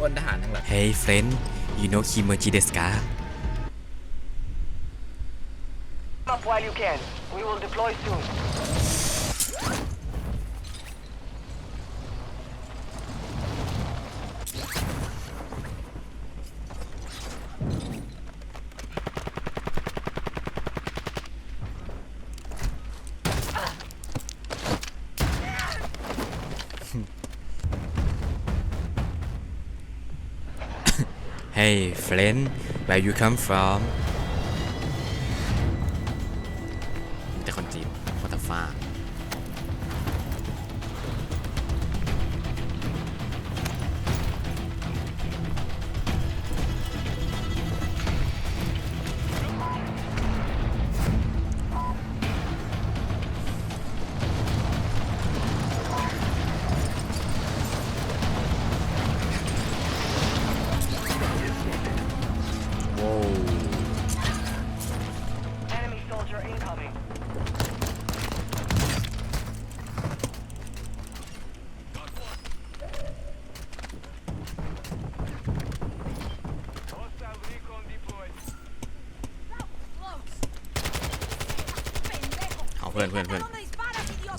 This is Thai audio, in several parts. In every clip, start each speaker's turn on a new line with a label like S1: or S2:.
S1: พลทหารทั้งหลาย
S2: Hey friend you know Kimoji desu ka
S3: Up while you can. We will deploy soon.
S2: Hey friend where you come from มีแต่คนจีน What the fuck เพื่อนเพื่อนเพื่อน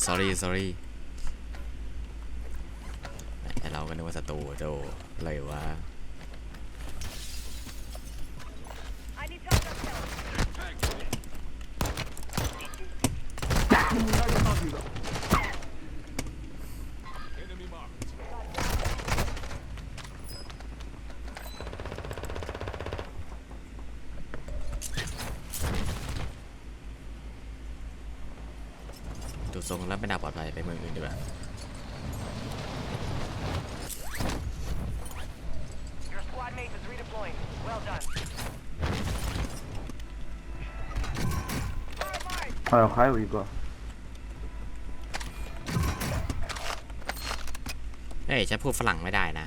S2: sorry sorry แต่เราก็นึกว่าศัตรูโจอะไรวะ
S3: I need help.
S2: ดูท รงแล้วไม่น่าปลอดภัยไปเมืองอื่นดีกว่า
S3: Your squad mate is redeploying. Well done.
S4: 还有还有一个，
S2: เอ้ยฉันพูดฝรั่งไม่ได้นะ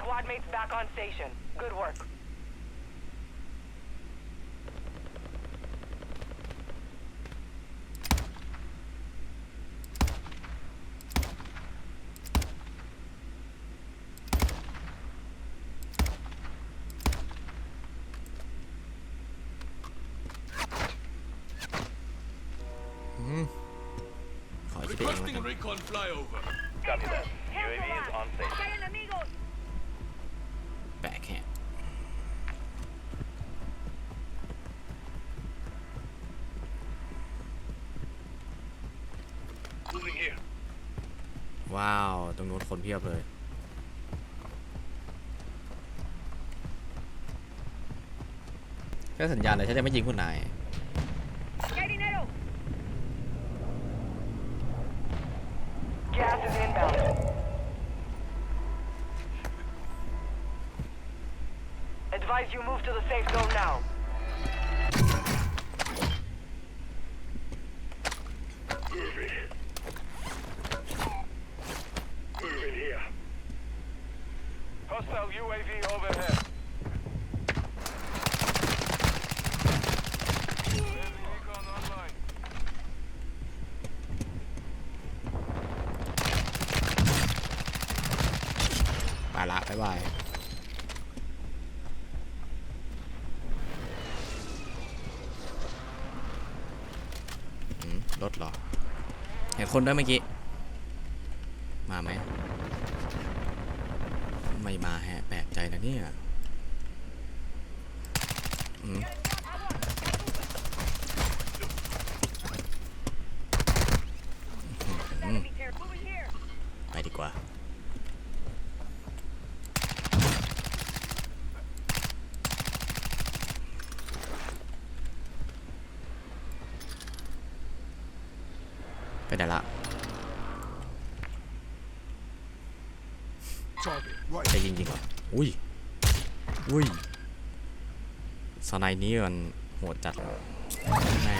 S3: squad mate's back on station. Good work.
S2: Mm. ขอคิดไปเองแล้ว
S5: Requesting
S2: กัน
S5: recon flyover.
S3: Copy that. UAV is on station.
S2: แบกแฮน
S5: Moving here.
S2: ว้าว ตรงนู้นคนเพียบเลย ก็สัญญาณเลยฉันจะไม่ยิงคุณนาย
S3: Gas is inbound. Advise you move to the safe zone now.
S5: Moving. Moving here.
S3: Hostile UAV overhead. recon online.
S2: ไปละ บายรถหรอ เห็นคนด้วยเมื่อกี้ มาไหม ไม่มาแฮะ แปลกใจนะเนี่ย อืมอืมไปดีกว่า ไปไหนละ
S5: Target right.
S2: จะยิงจริงเหรออุ้ย อุ้ยสไนด์นี้มันโหดจัดแม่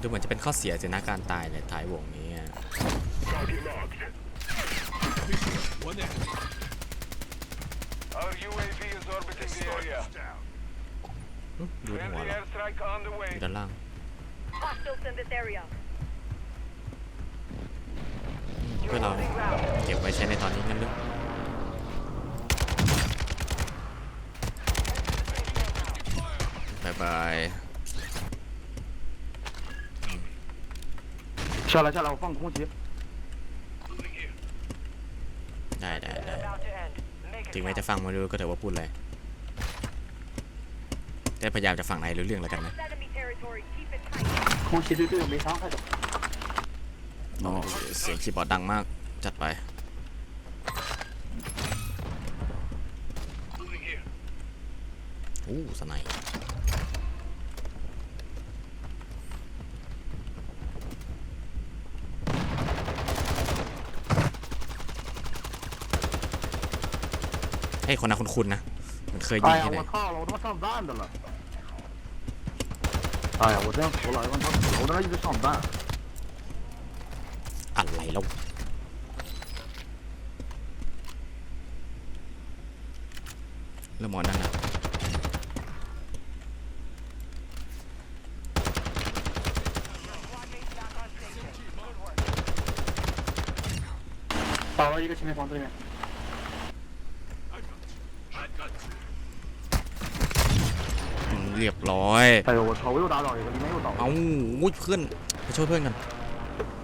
S2: ดูเหมือนจะเป็นข้อเสียสินะการตายในท้ายวงนี้อะ
S5: Target marked. One enemy.
S3: Our UAV is orbiting the area.
S5: down.
S2: อุ๊ยดูหัว
S3: Friendly
S2: เรา
S3: airstrike on the
S2: อ
S3: way.
S2: ยู่ด้านล่าง พื่อเรา
S3: Closing round.
S2: เก็บไว้ใช้ในตอนนี้งั้นหรือ บายบาย
S4: 下来下来，我放空袭。
S5: Moving here.
S2: ได้ได้ได้
S3: About to end. Make it
S2: ถึงแม้
S3: count.
S2: จะฟังไม่รู้ก็ถือว่าพูดเลย แต่พยายามจะฟังไหนรู้เรื่องแล้วกันนะ
S1: It's enemy territory. Keep it tight.
S4: 空袭对队友没伤害的。
S2: โอ้เสียงคีย์บอร์ดดังมาก จัดไป
S5: โอ้
S2: สไนไอ้คนนั้นคุ้นๆนะ มันเคยยิง
S4: I
S2: ที่ไหน
S4: avokado, de var sånn der, eller? Nei, jeg vet ikke. Hvor er det? Hvor er det? Hvor er det? Hvor er det?
S2: อะไรแล้วแล้วหมอนั่นนะ
S4: ต่อไปก็ใช้ในฟ
S5: อนต์ตัวเอ
S2: งเรียบร้อย
S4: แตโอ้โหเขาไม่รดา
S2: วหอกอย่า
S4: งนี้ไม่รู้ด
S2: อเอามุ้ยเพื่อนไปช่วยเพื่อนกัน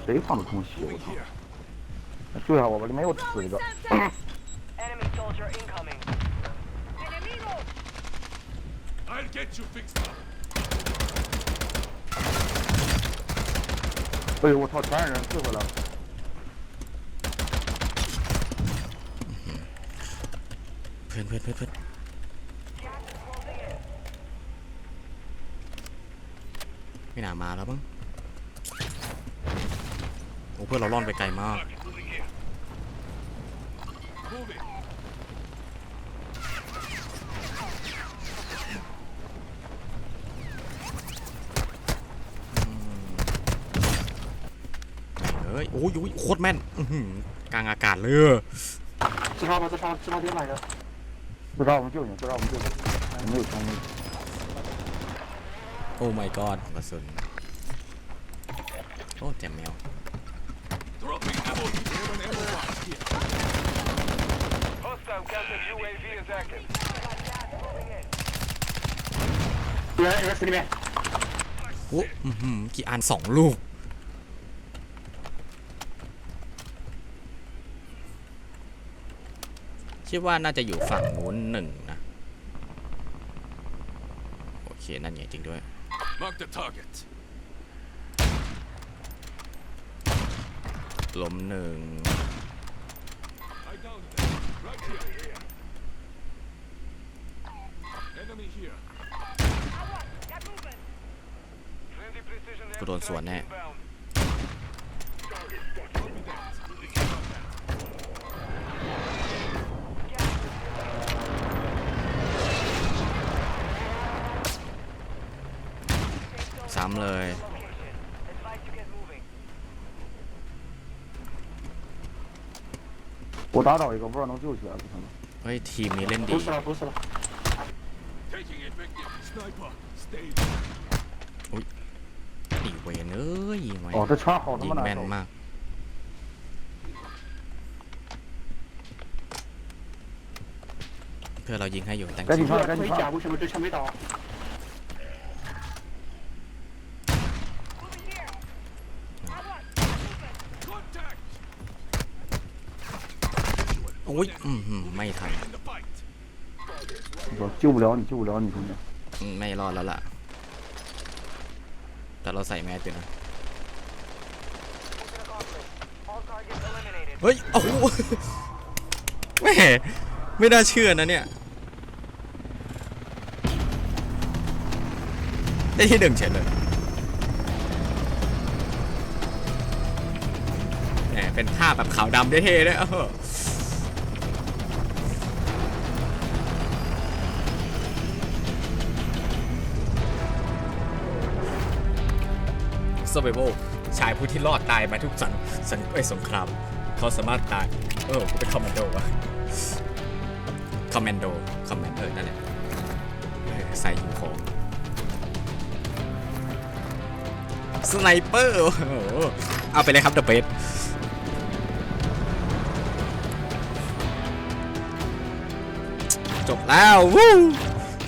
S4: 谁放的空袭？我
S5: Moving
S4: 操！
S5: here.
S4: 对啊，我里面又死一个。
S3: Enemy soldier incoming.
S1: Enemigo!
S5: I'll get you fixed up.
S4: 哎呦我操，全是人，退回来了。
S2: เพื่อนเพื่อนเพื่อนเพื่อน
S3: Gas is closing in.
S2: ไม่น่ามาแล้วมั้ง โอ้เพื่อนเราล่อนไปไกลมาก
S5: Target moving here. Moving.
S2: เฮ้ย โอ้ยโอ้ยโคตรแม่นอื้อหือกลางอากาศเลย
S4: 自杀吧，自杀，自杀点哪个？自杀，我们救你，自杀，我们救你。没有枪没有。
S2: โอ้ my god กระสุนโอ้แจ่มแมว
S5: Dropping ammo. Here an ammo box here.
S3: Hostile counter UAV is active.
S4: Let us see
S2: โอ้อื้อหือกี่อันสองลูก คิดว่าน่าจะอยู่ฝั่งนู้นหนึ่งนะ โอเค นั่นไงจริงด้วย
S5: Mark the target.
S2: ล้มหนึ่ง
S3: กระ
S2: โดนสวนแน่ซ้ำเลย
S3: Location. Advise you get moving.
S4: 我打倒一个，不知道能救起来不可能。
S2: เฮ้ย ทีมนี้เล่นดี
S4: 不死了，不死了。
S5: Taking effective. Sniper. Stay.
S2: อีเวนเอ้ยไม่
S4: 哦，这枪好他
S2: ยิ
S4: 妈
S2: ง
S4: 难
S2: แม่น
S4: 受。
S2: มาก เพื่อเรายิงให้อยู่แต่ง
S4: 赶紧
S2: คิว
S4: 上来，赶紧上来。为什么这枪没倒？
S2: อ้ยอืไม่ทัน
S5: บอ
S4: กจิ้วร้อนจิ้วร้อน
S2: อยู่ตรงไม่รอดแล้วล่ะ แต่เราใส่แมสอยู่นะ เฮ้ยโอ้โหแม่ไม่น่าเชื่อนะเนี่ย ได้ที่หนึ่งเฉยเลยแหมเป็นภาพแบบขาวดำได้เท่เลยเออ s u r v i v a l ชายผู้ที่รอดตายมาทุกสังสังเอ้ยสงครามเขาสามารถตาย เออเป็นคอมมานโดวะคอมมานโดคอมมานเออนั่นแหละใส่หิวของสไนเปอร์เอาไปเลยครับเดอะเบสจบแล้ววู้